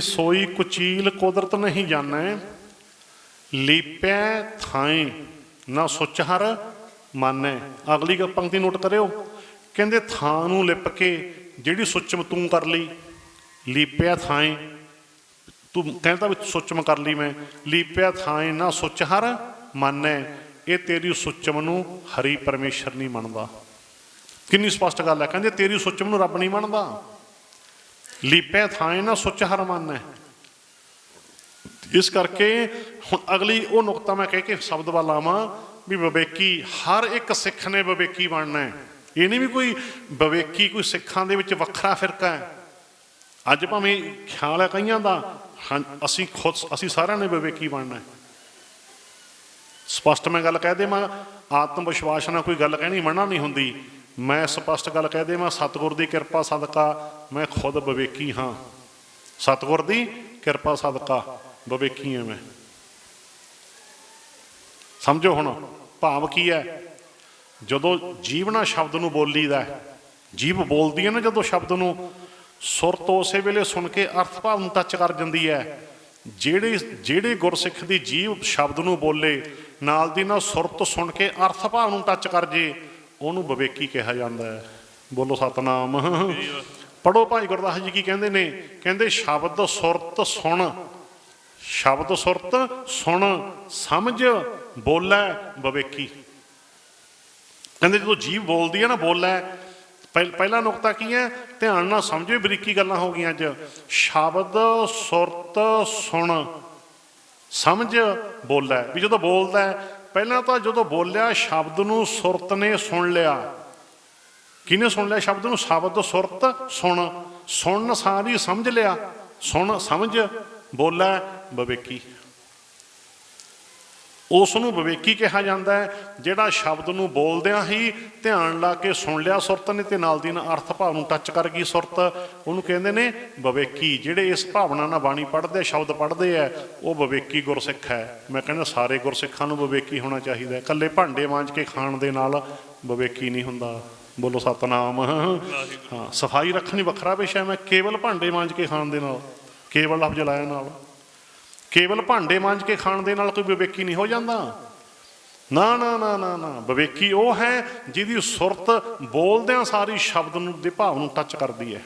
ਸੋਈ ਕੁਚੀਲ ਕੁਦਰਤ ਨਹੀਂ ਜਾਣੈ, ਲੀਪੈ ਥਾਏ ਨਾ ਸੁਚ ਹਰ ਮਾਨੈ। ਅਗਲੀ ਪੰਕਤੀ ਨੋਟ ਕਰਿਓ। ਕਹਿੰਦੇ ਥਾਂ ਨੂੰ ਲਿਪ ਕੇ ਜਿਹੜੀ ਸੁੱਚਮ ਤੂੰ ਕਰ ਲਈ ਲੀਪਿਆ ਥਾਏ ਤੂੰ ਕਹਿੰਦਾ ਵੀ ਸੁੱਚਮ ਕਰ ਲਈ ਮੈਂ ਲੀਪਿਆ ਥਾਏ ਨਾ ਸੁਚ ਹਰ ਮਾਨੈ, ਇਹ ਤੇਰੀ ਸੁੱਚਮ ਨੂੰ ਹਰੀ ਪਰਮੇਸ਼ਰ ਨਹੀਂ ਮੰਨਦਾ। ਕਿੰਨੀ ਸਪਸ਼ਟ ਗੱਲ ਹੈ। ਕਹਿੰਦੇ ਤੇਰੀ ਸੁੱਚਮ ਨੂੰ ਰੱਬ ਨਹੀਂ ਮੰਨਦਾ। ਲੀਪਿਆ ਥਾਂ ਨਾ ਸੁੱਚ ਹਰਮਨ ਹੈ। ਇਸ ਕਰਕੇ ਹੁਣ ਅਗਲੀ ਉਹ ਨੁਕਤਾ ਮੈਂ ਕਹਿ ਕੇ ਸ਼ਬਦ ਵੱਲ ਆਵਾਂ ਵੀ ਵਿਵੇਕੀ ਹਰ ਇੱਕ ਸਿੱਖ ਨੇ ਵਿਵੇਕੀ ਬਣਨਾ ਹੈ। ਇਹ ਨਹੀਂ ਵੀ ਕੋਈ ਵਿਵੇਕੀ ਕੋਈ ਸਿੱਖਾਂ ਦੇ ਵਿੱਚ ਵੱਖਰਾ ਫਿਰਕਾ ਹੈ। ਅੱਜ ਭਾਵੇਂ ਖਿਆਲ ਹੈ ਕਈਆਂ ਦਾ ਹਾਂ, ਅਸੀਂ ਖੁਦ ਅਸੀਂ ਸਾਰਿਆਂ ਨੇ ਵਿਵੇਕੀ ਬਣਨਾ ਹੈ। ਸਪਸ਼ਟ ਮੈਂ ਗੱਲ ਕਹਿ ਦੇਵਾਂ ਆਤਮ ਵਿਸ਼ਵਾਸ ਨਾਲ ਕੋਈ ਗੱਲ ਕਹਿਣੀ ਮਨਾ ਨਹੀਂ ਹੁੰਦੀ। ਮੈਂ ਸਪਸ਼ਟ ਗੱਲ ਕਹਿ ਦੇਵਾਂ ਸਤਿਗੁਰ ਦੀ ਕਿਰਪਾ ਸਦਕਾ ਮੈਂ ਖੁਦ ਵਿਵੇਕੀ ਹਾਂ। ਸਤਿਗੁਰ ਦੀ ਕਿਰਪਾ ਸਦਕਾ ਵਿਵੇਕੀ ਹਾਂ ਮੈਂ। ਸਮਝੋ ਹੁਣ ਭਾਵ ਕੀ ਹੈ? ਜਦੋਂ ਜੀਵਨਾ ਸ਼ਬਦ ਨੂੰ ਬੋਲੀਦਾ ਹੈ, ਜੀਭ ਬੋਲਦੀ ਹੈ ਨਾ ਜਦੋਂ ਸ਼ਬਦ ਨੂੰ ਸੁਰਤ ਉਸੇ ਵੇਲੇ ਸੁਣ ਕੇ ਅਰਥ ਭਾਵ ਨੂੰ ਟੱਚ ਕਰ ਜਾਂਦੀ ਹੈ। ਜਿਹੜੇ ਜਿਹੜੇ ਗੁਰਸਿੱਖ ਦੀ ਜੀਵ ਸ਼ਬਦ ਨੂੰ ਬੋਲੇ ਨਾਲ ਦੀ ਨਾਲ ਸੁਰਤ ਸੁਣ ਕੇ ਅਰਥ ਭਾਵ ਨੂੰ ਟੱਚ ਕਰ ਜੇ ਉਹਨੂੰ ਵਿਵੇਕੀ ਕਿਹਾ ਜਾਂਦਾ ਹੈ। ਬੋਲੋ ਸਤਨਾਮ। ਪੜੋ ਭਾਈ ਗੁਰਦਾਸ ਜੀ ਕੀ ਕਹਿੰਦੇ ਨੇ? ਕਹਿੰਦੇ, ਸ਼ਬਦ ਸੁਰਤ ਸੁਣ। ਸ਼ਬਦ ਸੁਰਤ ਸੁਣ, ਸਮਝ, ਬੋਲੇ, ਵਿਵੇਕੀ। ਕਹਿੰਦੇ ਜਦੋਂ ਜੀਵ ਬੋਲਦੀ ਹੈ ਨਾ, ਬੋਲੇ। ਪਹਿ- ਪਹਿਲਾ ਨੁਕਤਾ ਕੀ ਹੈ? ਧਿਆਨ ਨਾਲ ਸਮਝੋ ਬਰੀਕੀ ਗੱਲਾਂ ਹੋ ਗਈਆਂ ਅੱਜ। ਸ਼ਬਦ ਸੁਰਤ ਸੁਣ, ਸਮਝ, ਬੋਲੇ। ਵੀ ਜਦੋਂ ਬੋਲਦਾ ਪਹਿਲਾਂ ਤਾਂ ਜਦੋਂ ਬੋਲਿਆ, ਸ਼ਬਦ ਨੂੰ ਸੁਰਤ ਨੇ ਸੁਣ ਲਿਆ। ਕਿਹਨੇ ਸੁਣ ਲਿਆ ਸ਼ਬਦ ਨੂੰ? ਸ਼ਬਦ ਸੁਰਤ, ਸੁਣ। ਸੁਣਨ ਸਾਰੀ ਸਮਝ ਲਿਆ। ਸੁਣ, ਸਮਝ। ਬੋਲੇ ਬਵੇਕੀ। ਉਸ ਨੂੰ ਵਿਵੇਕੀ ਕਿਹਾ ਜਾਂਦਾ ਹੈ ਜਿਹੜਾ ਸ਼ਬਦ ਨੂੰ ਬੋਲਦਿਆਂ ਹੀ ਧਿਆਨ ਲਾ ਕੇ ਸੁਣ ਲਿਆ ਸੁਰਤ ਨੇ ਤੇ ਨਾਲ ਦੀ ਨਾਲ ਅਰਥ ਭਾਵ ਨੂੰ ਟੱਚ ਕਰ ਗਈ ਸੁਰਤ। ਉਹਨੂੰ ਕਹਿੰਦੇ ਨੇ ਵਿਵੇਕੀ ਜਿਹੜੇ ਇਸ ਭਾਵਨਾ ਨਾਲ ਬਾਣੀ ਪੜ੍ਹਦੇ ਸ਼ਬਦ ਪੜ੍ਹਦੇ ਆ ਉਹ ਵਿਵੇਕੀ ਗੁਰਸਿੱਖ ਹੈ। ਮੈਂ ਕਹਿੰਦਾ ਸਾਰੇ ਗੁਰਸਿੱਖਾਂ ਨੂੰ ਵਿਵੇਕੀ ਹੋਣਾ ਚਾਹੀਦਾ ਹੈ। ਇਕੱਲੇ ਭਾਂਡੇ ਮਾਂਜ ਕੇ ਖਾਣ ਦੇ ਨਾਲ ਵਿਵੇਕੀ ਨਹੀਂ ਹੁੰਦਾ। ਬੋਲੋ ਸਤਨਾਮ। ਹਾਂ ਸਫ਼ਾਈ ਰੱਖਣੀ ਵੱਖਰਾ ਵਿਸ਼ਾ ਮੈਂ ਕੇਵਲ ਭਾਂਡੇ ਮਾਂਜ ਕੇ ਖਾਣ ਦੇ ਨਾਲ ਕੇਵਲ ਲਫ਼ਜ਼ ਲਾਇਆ ਨਾਲ। ਕੇਵਲ ਭਾਂਡੇ ਮਾਂਜ ਕੇ ਖਾਣ ਦੇ ਨਾਲ ਕੋਈ ਵਿਵੇਕੀ ਨਹੀਂ ਹੋ ਜਾਂਦਾ। ਨਾ ਨਾ ਨਾ ਨਾ ਨਾ। ਵਿਵੇਕੀ ਉਹ ਹੈ ਜਿਹਦੀ ਸੁਰਤ ਬੋਲਦਿਆਂ ਸਾਰੀ ਸ਼ਬਦ ਨੂੰ ਦੇ ਭਾਵ ਨੂੰ ਟੱਚ ਕਰਦੀ ਹੈ।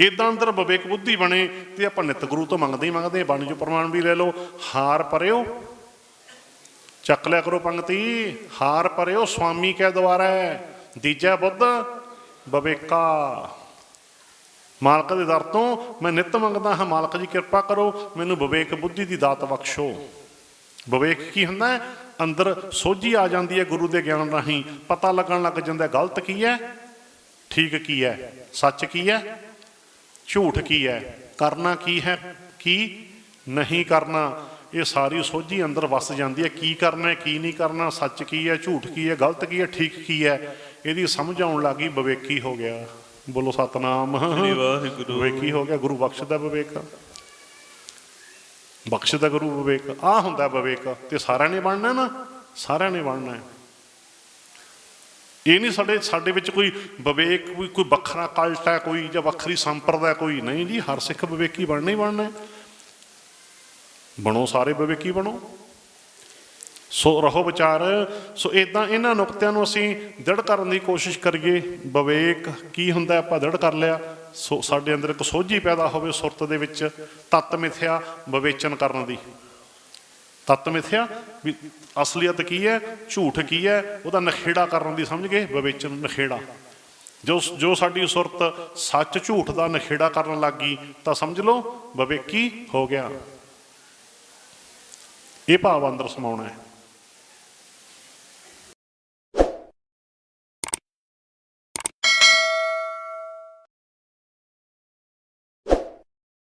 ਇਦਾਂ ਅੰਦਰ ਵਿਵੇਕ ਬੁੱਧੀ ਬਣੇ ਤੇ ਆਪਾਂ ਨਿਤ ਗੁਰੂ ਤੋਂ ਮੰਗਦੇ ਹੀ ਮੰਗਦੇ ਹਾਂ। ਬਾਣੀ ਚੋਂ ਪ੍ਰਮਾਣ ਵੀ ਲੈ ਲਓ, ਹਾਰ ਪਰਿਓ। ਚੱਕ ਲਿਆ ਕਰੋ ਪੰਗਤੀ ਹਾਰ ਪਰਿਓ ਸੁਆਮੀ ਕੈ ਦੁਆਰਾ ਦੀਜਾ ਬੁੱਧ, ਵਿਵੇਕਾ। ਮਾਲਕ ਦੇ ਦਰ ਤੋਂ ਮੈਂ ਨਿਤ ਮੰਗਦਾ ਹਾਂ, ਮਾਲਕ ਜੀ ਕਿਰਪਾ ਕਰੋ, ਮੈਨੂੰ ਵਿਵੇਕ ਬੁੱਧੀ ਦੀ ਦਾਤ ਬਖਸ਼ੋ। ਵਿਵੇਕ ਕੀ ਹੁੰਦਾ ਹੈ? ਅੰਦਰ ਸੋਝੀ ਆ ਜਾਂਦੀ ਹੈ ਗੁਰੂ ਦੇ ਗਿਆਨ ਰਾਹੀਂ। ਪਤਾ ਲੱਗਣ ਲੱਗ ਜਾਂਦਾ ਗਲਤ ਕੀ ਹੈ? ਠੀਕ ਕੀ ਹੈ? ਸੱਚ ਕੀ ਹੈ? ਝੂਠ ਕੀ ਹੈ? ਕਰਨਾ ਕੀ ਹੈ? ਕੀ ਨਹੀਂ ਕਰਨਾ? ਇਹ ਸਾਰੀ ਸੋਝੀ ਅੰਦਰ ਵਸ ਜਾਂਦੀ ਹੈ। ਕੀ ਕਰਨਾ ਹੈ, ਕੀ ਨਹੀਂ ਕਰਨਾ? ਸੱਚ ਕੀ ਹੈ, ਝੂਠ ਕੀ ਹੈ, ਗਲਤ ਕੀ ਹੈ, ਠੀਕ ਕੀ ਹੈ? ਇਹਦੀ ਸਮਝ ਆਉਣ ਲੱਗੀ ਵਿਵੇਕੀ ਹੋ ਗਿਆ। ਬੋਲੋ ਸਤਨਾਮ। ਸ੍ਰੀ ਵਾਹਿਗੁਰੂ। ਵਿਵੇਕੀ ਹੋ ਗਿਆ? ਗੁਰੂ ਬਖਸ਼ਦਾ ਵਿਵੇਕ। ਬਖਸ਼ਦਾ ਗੁਰੂ ਵਿਵੇਕ। ਆ ਹੁੰਦਾ ਵਿਵੇਕ। ਤੇ ਸਾਰਿਆਂ ਨੇ ਬਣਨਾ ਨਾ ਸਾਰਿਆਂ ਨੇ ਬਣਨਾ ਹੈ। ਇਹ ਨਹੀਂ ਸਾਡੇ ਸਾਡੇ ਵਿੱਚ ਕੋਈ ਵਿਵੇਕ ਕੋਈ ਕੋਈ ਵੱਖਰਾ ਕਲਟ ਹੈ ਕੋਈ ਜਾਂ ਵੱਖਰੀ ਸੰਪਰਦਾ ਕੋਈ ਨਹੀਂ ਜੀ। ਹਰ ਸਿੱਖ ਵਿਵੇਕੀ ਬਣਨਾ ਹੀ ਬਣਨਾ ਹੈ। ਬਣੋ ਸਾਰੇ ਵਿਵੇਕੀ ਬਣੋ। ਸੋ ਰਹੋ ਵਿਚਾਰ, ਸੋ ਇਦਾਂ ਇਹਨਾਂ ਨੁਕਤਿਆਂ ਨੂੰ ਅਸੀਂ ਦ੍ਰਿੜ ਕਰਨ ਦੀ ਕੋਸ਼ਿਸ਼ ਕਰੀਏ। ਵਿਵੇਕ, ਕੀ ਹੁੰਦਾ ਆਪਾਂ ਦ੍ਰਿੜ ਕਰ ਲਿਆ? ਸੋ ਸਾਡੇ ਅੰਦਰ ਇੱਕ ਸੋਝੀ ਪੈਦਾ ਹੋਵੇ ਸੁਰਤ ਦੇ ਵਿੱਚ, ਤਤ ਮਿਥਿਆ ਵਿਵੇਚਨ ਕਰਨ ਦੀ। ਤਤ ਮਿਥਿਆ ਵੀ ਅਸਲੀਅਤ ਕੀ ਹੈ? ਝੂਠ ਕੀ ਹੈ? ਉਹਦਾ ਨਖੇੜਾ ਕਰਨ ਦੀ, ਸਮਝ ਗਏ? ਵਿਵੇਚਨ ਨਖੇੜਾ। ਜੋ ਜੋ ਸਾਡੀ ਸੁਰਤ ਸੱਚ ਝੂਠ ਦਾ ਨਖੇੜਾ ਕਰਨ ਲੱਗੀ, ਤਾਂ ਸਮਝ ਲਓ, ਵਿਵੇਕੀ ਹੋ ਗਿਆ। ਇਹ ਭਾਵ ਅੰਦਰ ਸਮਾਉਣਾ ਹੈ।